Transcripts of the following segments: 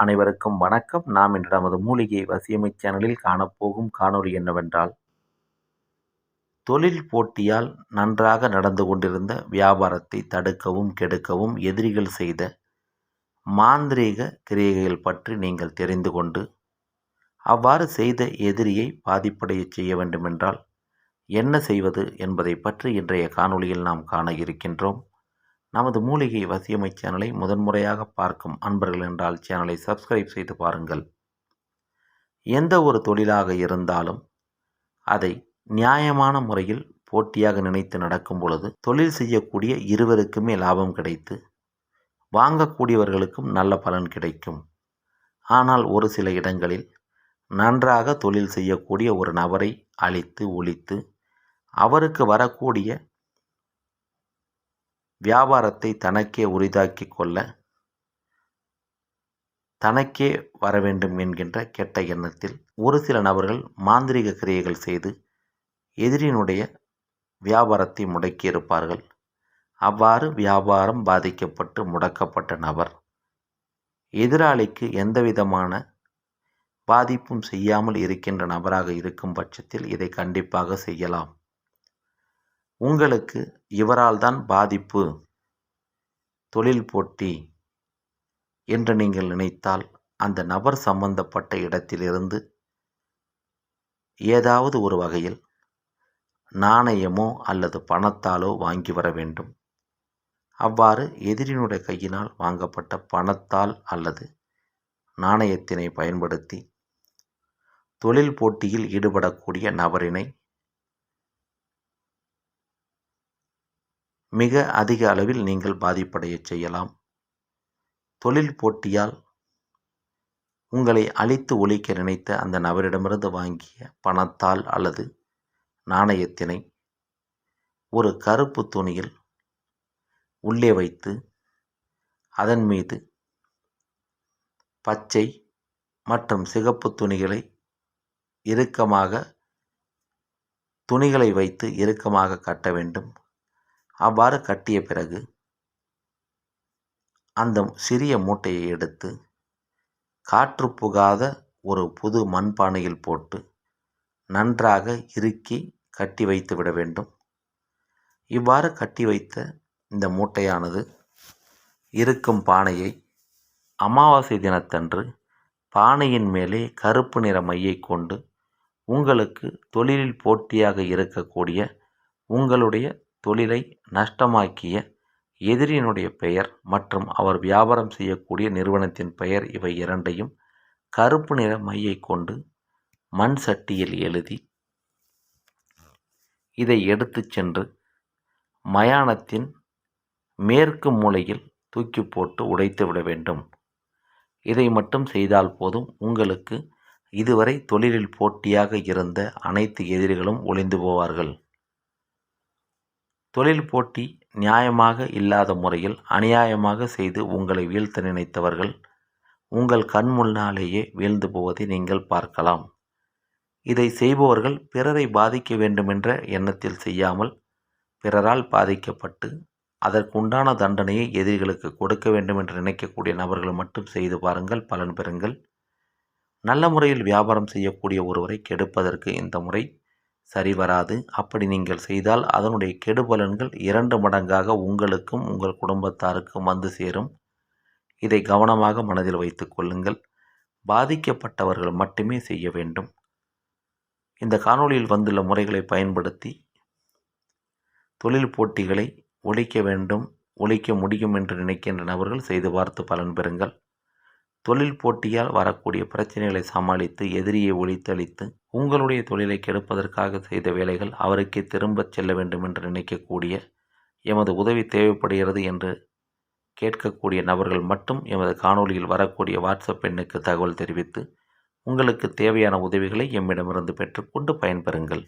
அனைவருக்கும் வணக்கம். நாம் இன்று நமது மூலிகை வசியமை சேனலில் காணப்போகும் காணொளி என்னவென்றால் தொழில் போட்டியால் நன்றாக நடந்து கொண்டிருந்த வியாபாரத்தை தடுக்கவும் கெடுக்கவும் எதிரிகள் செய்த மாந்திரீக கிரியைகள் பற்றி நீங்கள் தெரிந்து கொண்டு அவ்வாறு செய்த எதிரியை பாதிப்படைய செய்ய வேண்டுமென்றால் என்ன செய்வது என்பதை பற்றி இன்றைய காணொளியில் நாம் காண இருக்கின்றோம். நமது மூலிகை வசியமை சேனலை முதன்முறையாக பார்க்கும் அன்பர்கள் என்றால் சேனலை சப்ஸ்கிரைப் செய்து பாருங்கள். எந்த ஒரு தொழிலாக இருந்தாலும் அதை நியாயமான முறையில் போட்டியாக நினைத்து நடக்கும் பொழுது தொழில் செய்யக்கூடிய இருவருக்குமே லாபம் கிடைத்து வாங்கக்கூடியவர்களுக்கும் நல்ல பலன் கிடைக்கும். ஆனால் ஒரு சில இடங்களில் நன்றாக தொழில் செய்யக்கூடிய ஒரு நபரை அழித்து ஒழித்து அவருக்கு வரக்கூடிய வியாபாரத்தை தனக்கே உரிதாக்கி கொள்ள தனக்கே வர வேண்டும் என்கின்ற கெட்ட எண்ணத்தில் ஒரு சில நபர்கள் மாந்திரிக கிரியைகள் செய்து எதிரினுடைய வியாபாரத்தை முடக்கியிருப்பார்கள். அவ்வாறு வியாபாரம் பாதிக்கப்பட்டு முடக்கப்பட்ட நபர் எதிராளிக்கு எந்தவிதமான பாதிப்பும் செய்யாமல் இருக்கின்ற நபராக இருக்கும் பட்சத்தில் இதை கண்டிப்பாக செய்யலாம். உங்களுக்கு இவரால் தான் பாதிப்பு தொழில் போட்டி என்று நீங்கள் நினைத்தால் அந்த நபர் சம்பந்தப்பட்ட இடத்திலிருந்து ஏதாவது ஒரு வகையில் நாணயமோ அல்லது பணத்தாலோ வாங்கி வர வேண்டும். அவ்வாறு எதிரினுடைய கையினால் வாங்கப்பட்ட பணத்தால் அல்லது நாணயத்தினை பயன்படுத்தி தொழில் போட்டியில் ஈடுபடக்கூடிய நபரினை மிக அதிக அளவில் நீங்கள் பாதிப்படையச் செய்யலாம். தொழில் போட்டியால் உங்களை அழித்து ஒழிக்க நினைத்த அந்த நபரிடமிருந்து வாங்கிய பணத்தால் அல்லது நாணயத்தினை ஒரு கருப்பு துணியில் உள்ளே வைத்து அதன் மீது பச்சை மற்றும் சிகப்பு துணிகளை இறுக்கமாக துணிகளை வைத்து இறுக்கமாக கட்ட வேண்டும். அவ்வாறு கட்டிய பிறகு அந்த சிறிய மூட்டையை எடுத்து காற்று புகாத ஒரு புது மண்பானையில் போட்டு நன்றாக இறுக்கி கட்டி வைத்து விட வேண்டும். இவ்வாறு கட்டி வைத்த இந்த மூட்டையானது இருக்கும் பானையை அமாவாசை தினத்தன்று பானையின் மேலே கருப்பு நிற மையை கொண்டு உங்களுக்கு தொழிலில் போட்டியாக இருக்கக்கூடிய உங்களுடைய தொழிலை நஷ்டமாக்கிய எதிரியினுடைய பெயர் மற்றும் அவர் வியாபாரம் செய்யக்கூடிய நிறுவனத்தின் பெயர் இவை இரண்டையும் கருப்பு நிற மையை கொண்டு மண் சட்டியில் எழுதி இதை எடுத்து சென்று மயானத்தின் மேற்கு மூலையில் தூக்கி போட்டு உடைத்து விட வேண்டும். இதை மட்டும் செய்தால் போதும். உங்களுக்கு இதுவரை தொழிலில் போட்டியாக இருந்த அனைத்து எதிரிகளும் ஒளிந்து போவார்கள். தொழில் போட்டி நியாயமாக இல்லாத முறையில் அநியாயமாக செய்து உங்களை வீழ்த்த நினைத்தவர்கள் உங்கள் கண் முன்னாலேயே வீழ்ந்து போவதை நீங்கள் பார்க்கலாம். இதை செய்பவர்கள் பிறரை பாதிக்க வேண்டுமென்ற எண்ணத்தில் செய்யாமல் பிறரால் பாதிக்கப்பட்டு அதற்குண்டான தண்டனையை எதிரிகளுக்கு கொடுக்க வேண்டும் என்று நினைக்கக்கூடிய நபர்கள் மட்டும் செய்து பாருங்கள் பலன் பெறுங்கள். நல்ல முறையில் வியாபாரம் செய்யக்கூடிய ஒருவரை கெடுப்பதற்கு இந்த முறை சரி வராது. அப்படி நீங்கள் செய்தால் அதனுடைய கெடுபலன்கள் இரண்டு மடங்காக உங்களுக்கும் உங்கள் குடும்பத்தாருக்கும் வந்து சேரும். இதை கவனமாக மனதில் வைத்து கொள்ளுங்கள். பாதிக்கப்பட்டவர்கள் மட்டுமே செய்ய வேண்டும். இந்த காணொளியில் வந்துள்ள முறைகளை பயன்படுத்தி தொழில் போட்டிகளை ஒழிக்க வேண்டும் ஒழிக்க முடியும் என்று நினைக்கின்ற நபர்கள் செய்து பார்த்து பலன் பெறுங்கள். தொழில் போட்டியால் வரக்கூடிய பிரச்சனைகளை சமாளித்து எதிரியை ஒழித்தளித்து உங்களுடைய தொழிலை கெடுப்பதற்காக செய்த வேலைகள் அவருக்கே திரும்பச் செல்ல வேண்டும் என்று நினைக்கக்கூடிய எமது உதவி தேவைப்படுகிறது என்று கேட்கக்கூடிய நபர்கள் மட்டும் எமது காணொலியில் வரக்கூடிய வாட்ஸ்அப் எண்ணுக்கு தகவல் தெரிவித்து உங்களுக்கு தேவையான உதவிகளை எம்மிடமிருந்து பெற்றுக்கொண்டு பயன்பெறுங்கள்.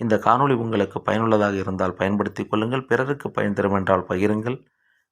இந்த காணொளி உங்களுக்கு பயனுள்ளதாக இருந்தால் பயன்படுத்தி கொள்ளுங்கள் பிறருக்கு பயன் தரும் என்றால் பகிருங்கள்.